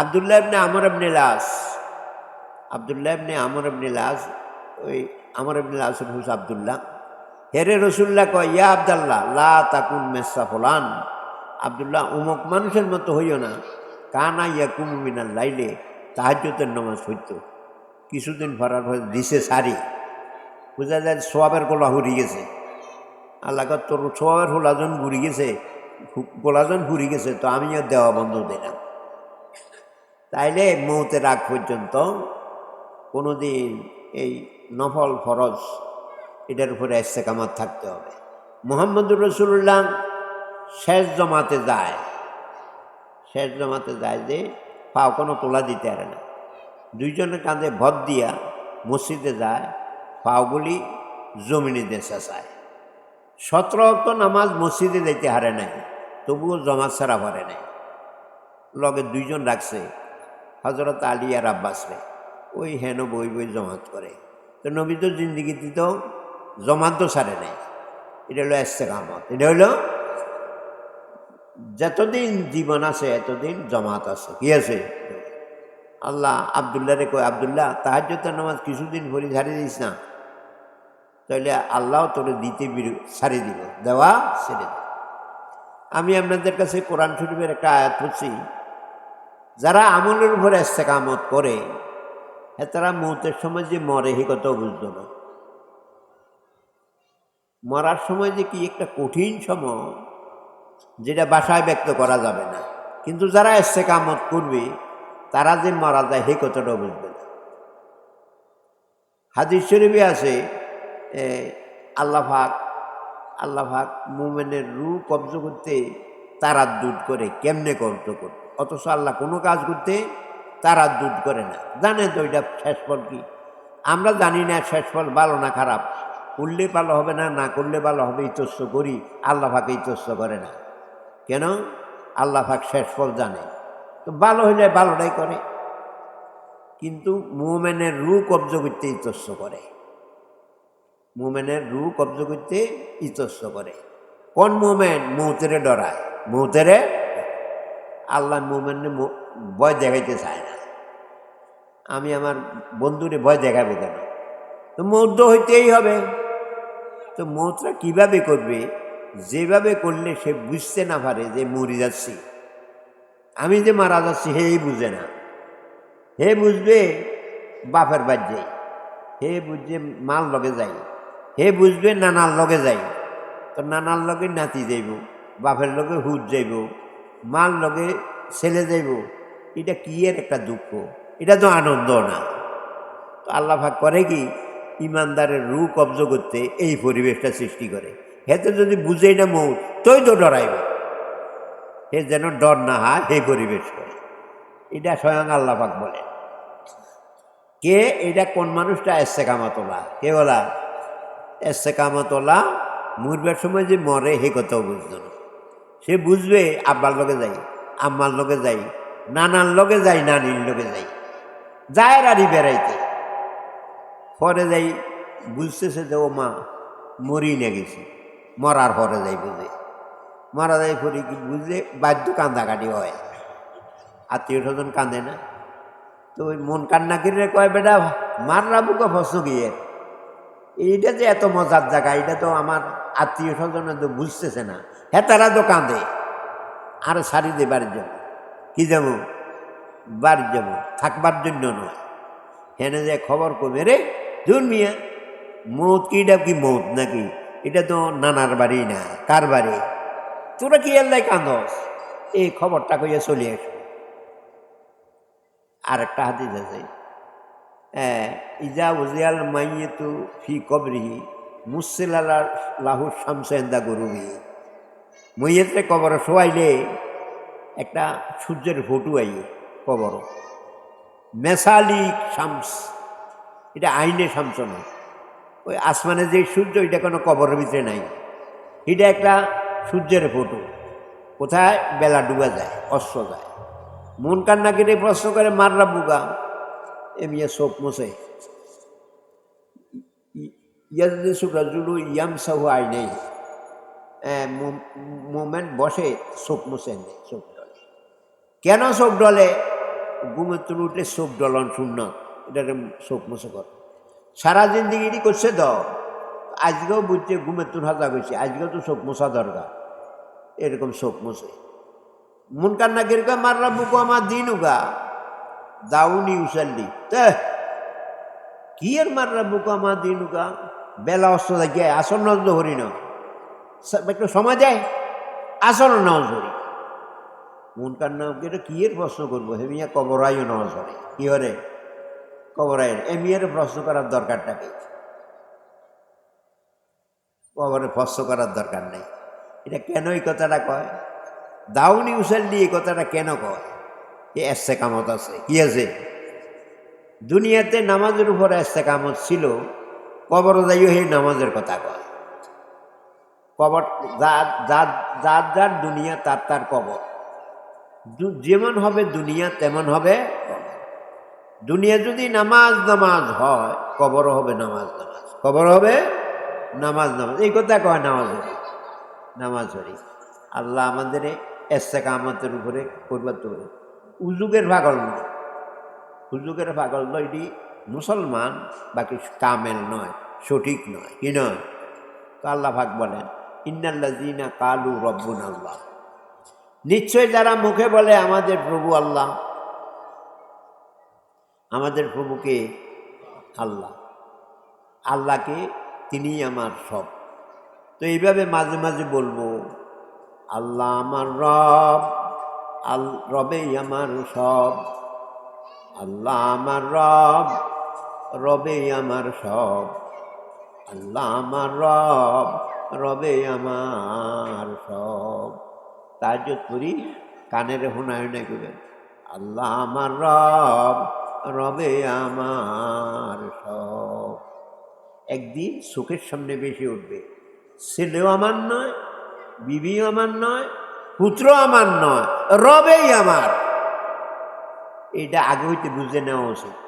আবদুল্লাহ ইবনে আমর ইবনে লাস আবদুল্লাহ ইবনে আমর ইবনে লাস ওই আমর ইবনে লাসের হুস আবদুল্লাহ। হেরে রসুল্লাহ কয়, ইয়া আবদাল্লাহ, লা তাকুন মেসা ফলান। আবদুল্লাহ, উমক মানুষের মতো হইও না। কানা ইয়া মিনাল লাইলে তাহাজ্যতের নামাজ হইত কিছুদিন ফরার পরে দিছে সারি। বোঝা যায় সোয়াবের গোলা হুরি গেছে। আল্লাহ তোর সোয়াবের হোলাজন ঘুরি গেছে, গোলাজন ঘুরি গেছে, তো আমিও দেওয়া বন্ধ দিলাম তাইলে মৌতের আগ পর্যন্ত কোনোদিন এই নফল ফরজ এটার উপরে কামাত থাকতে হবে। মোহাম্মদুর রসুল্লাহ শেষ জমাতে যায়। শেষ জমাতে যায় যে পাও কোনো তোলা দিতে পারে না। দুইজনের কাঁধে ভর দিয়া মসজিদে যায়, পাওগুলি জমিনে দেশে চায় সতেরো অক্ট নামাজ মসজিদে যেতে হারে নাই, তবুও জমা ছাড়া পারে নাই। লগে দুইজন রাখছে হজরত আলী আর আব্বাস রে, ওই হেন বই বই জমাত করে। তো নবী তো জিন্দিগিতে তো জমাত তো সারে নেই। এটা হলো কামত এটা হলো যতদিন জীবন আছে এতদিন জমাত আছে, কি আছে? আল্লাহ আবদুল্লাহ রে কয়, আবদুল্লাহ তাহাজ্যতের নামাজ কিছুদিন ভরি ছাড়ি দিস না। তাহলে আল্লাহ তোরে দিতে বিরু ছাড়ি দিব, দেওয়া ছেড়ে আমি আপনাদের কাছে কোরআন শরীফের একটা আয়াত পড়ছি। যারা আমলের উপরে কামত করে হ্যাঁ তারা মৌতের সময় যে মরে হে কথাও বুঝতো না। মরার সময় যে কি একটা কঠিন সময়, যেটা বাসায় ব্যক্ত করা যাবে না। কিন্তু যারা কামত করবে, তারা যে মারা যায় হে কথাটাও বুঝবে না। হাদিস শরীফে আছে আল্লাহ ভাগ আল্লাহ ভাগ মোমেনের রু কবজ করতে তারা দুধ করে, কেমনে কবজ করতে অথচ আল্লাহ কোনো কাজ করতে তারা দুধ করে না। জানে তো এটা শেষ ফল কি? আমরা জানি না শেষ ফল ভালো না খারাপ। করলে ভালো হবে না না করলে ভালো হবে, ইতস্য করি। আল্লাহ ভাগে ইতস্য করে না। কেন? আল্লাহ ভাগ শেষ ফল জানে। তো ভালো হইলে ভালোটাই করে। কিন্তু মোমেনের রু কব্জ করতে ইতস্য করে। মোমেনের রু কব্জ করতে ইতস্য করে। কোন মোমেন? মৌতেরে ডরায়। মৌতেরে আল্লাহ মোমেনে ভয় দেখাইতে চায় না। আমি আমার বন্ধুরে ভয় দেখাবো কেন? তো মৌত হইতেই হবে। তো মৌতরা কীভাবে করবে? যেভাবে করলে সে বুঝতে না পারে যে মরি যাচ্ছি। আমি যে মারা যাচ্ছি হেই বুঝে না। হে বুঝবে, বাপের বাজ্যে হে বুঝবে মাল লগে যাই। হে বুঝবে, নানার লগে যাই। তো নানার লগে নাতি যাইব, বাপের লগে হুদ যাইব। মাল লগে ছেলে যাইব, এটা কি এর একটা দুঃখ? এটা তো আনন্দ না। আল্লাহ ভাগ করে কি, ইমানদারের রু কবজ করতে এই পরিবেশটা সৃষ্টি করে। হেতে যদি বুঝেই না মৌ তৈ তো ডরাইবে। হে যেন ডর না হয়, হে পরিবেশ করে। এটা স্বয়ং আল্লাহ পাক বলে। কে? এটা কোন মানুষটা? এসছে কামাতলা। কে বলা? এসছে কামাতলা, মরবার সময় যে মরে, হে কথাও বুঝতো সে বুঝবে আব্বার লগে যাই, আম্মার লগে যাই, নানার লগে যাই, নানির লগে যাই। যায় রাড়ি বেড়াইতে। পরে যাই, বুঝতেছে যে, ও মা মরি না গেছি, মরার পরে যাই বুঝে। মারা যায় পরে কি বুঝলে বাধ্য কান্দাকাটি হয়। আত্মীয় স্বজন কাঁদে না। তো ওই মন কান্না করে কয়, বেটা, মাররা বুকে ফসো গিয়ে এইটা যে এত মজার জায়গা এটা তো আমার আত্মীয় স্বজন তো বুঝতেছে না। হ্যাঁ তারা তো কাঁদে আর সারি দে বাড়ির জন্য কি যাব? বাড়ির যাব। থাকবার জন্য নয়। হেনে যে খবর কমে রে ধুন মিয়া মৌত কি এটা কি মৌত নাকি? এটা তো নানার বাড়ি না কার বাড়ি? তোরা কি এল্লাই কান্দস? এই খবরটা কইয়া চলে আসো আর একটা হাদিস আছে। হ্যাঁ, ইজা উজিয়াল মাইয়ে তু ফি কবরিহি মুসিলালা লাহু শামসেন্দা গরুবি। মইয়েতে কবর, শোয়াইলে একটা সূর্যের ফটু আইয়ে কবর। মেসালিক শামস, এটা আইনে শামস না। ওই আসমানে যে সূর্য, এটা কোনো কবরের ভিতরে নাই। এটা একটা সূর্যের ফটো। কোথায়? বেলা ডুবা যায়, অস্ত যায়। মন কান্না কেটে প্রশ্ন করে মাররা বুগা এ মিয়া চোখ মোছে। ইয়াজলিসু রাজুলু ইয়ামসাহু আইনাই মোমেন্ট বসে চোখ মোছে নেই ডলে কেন চোখ ডলে ঘুমের তুলে উঠলে চোখ ডলন শূন্য, এটাকে চোখ মুছে কর। সারা জিন্দিগিটি করছে তো, আজকেও বুঝছে ঘুমের তুল হাজা করছে আজকেও তো চোখ মোছা দরকার, এরকম চোখ মোছে মন কান্না কীরকম মাররা বুকু আমার দিন উগা। দাউনি উসাল্লি তে, কি এর মাররা বুকু আমার দিন উগা? বেলা অস্ত দেখিয়ে আসন্ন না। একটু সময় দেয়। আসন্ন নামাজ ধরি মন কান্না এটা কি এর প্রশ্ন করব? হেমিয়া কবরাইও নামাজ ধরে কি হরে কবরাইয়ের। এমিয়ার প্রশ্ন করার দরকারটা কি? কবরে প্রশ্ন করার দরকার নেই। এটা কেন এই কথাটা কয়? দাউনি উসাল্লি এই কথাটা কেন কয়? এ এসে কামত আছে। কি আছে? দুনিয়াতে নামাজের উপর কামত ছিল কবর যাইও সেই নামাজের কথা কয়। কবর, যার যার যার যার দুনিয়া, তার তার কবর। যেমন হবে দুনিয়া, তেমন হবে কবর। দুনিয়া যদি নামাজ নামাজ হয়, কবরও হবে নামাজ নামাজ। কবর হবে নামাজ নামাজ। এই কথা কয় নামাজ হরি। নামাজ হরি। আল্লাহ আমাদের এস্তেকামতের উপরে করবার তো উজুগের ভাগল নয়। উজুগের ভাগল নয়, এটি মুসলমান, বাকি কামেল নয়, সঠিক নয়, কি নয়? তো আল্লাহ ভাগ বলেন ইন্নাল্লাজিনা কালু রব্বুন আল্লাহ নিশ্চয় যারা মুখে বলে আমাদের প্রভু আল্লাহ, আমাদের প্রভুকে আল্লাহ। আল্লাহকে তিনিই আমার সব। তো এইভাবে মাঝে মাঝে বলব, আল্লাহ আমার রব, আল, রবেই আমার সব। আল্লাহ আমার রব, রবেই আমার সব। আল্লাহ আমার রব রবে আমার সব। তাজ করি কানের হোনায় না করবেন আল্লাহ আমার রব, রবে আমার সব। একদিন চোখের সামনে বেশি উঠবে। ছেলেও আমার নয়, বিবিও আমার নয়, পুত্র আমার নয়, রবেই আমার। এটা আগে হইতে বুঝে নেওয়া উচিত।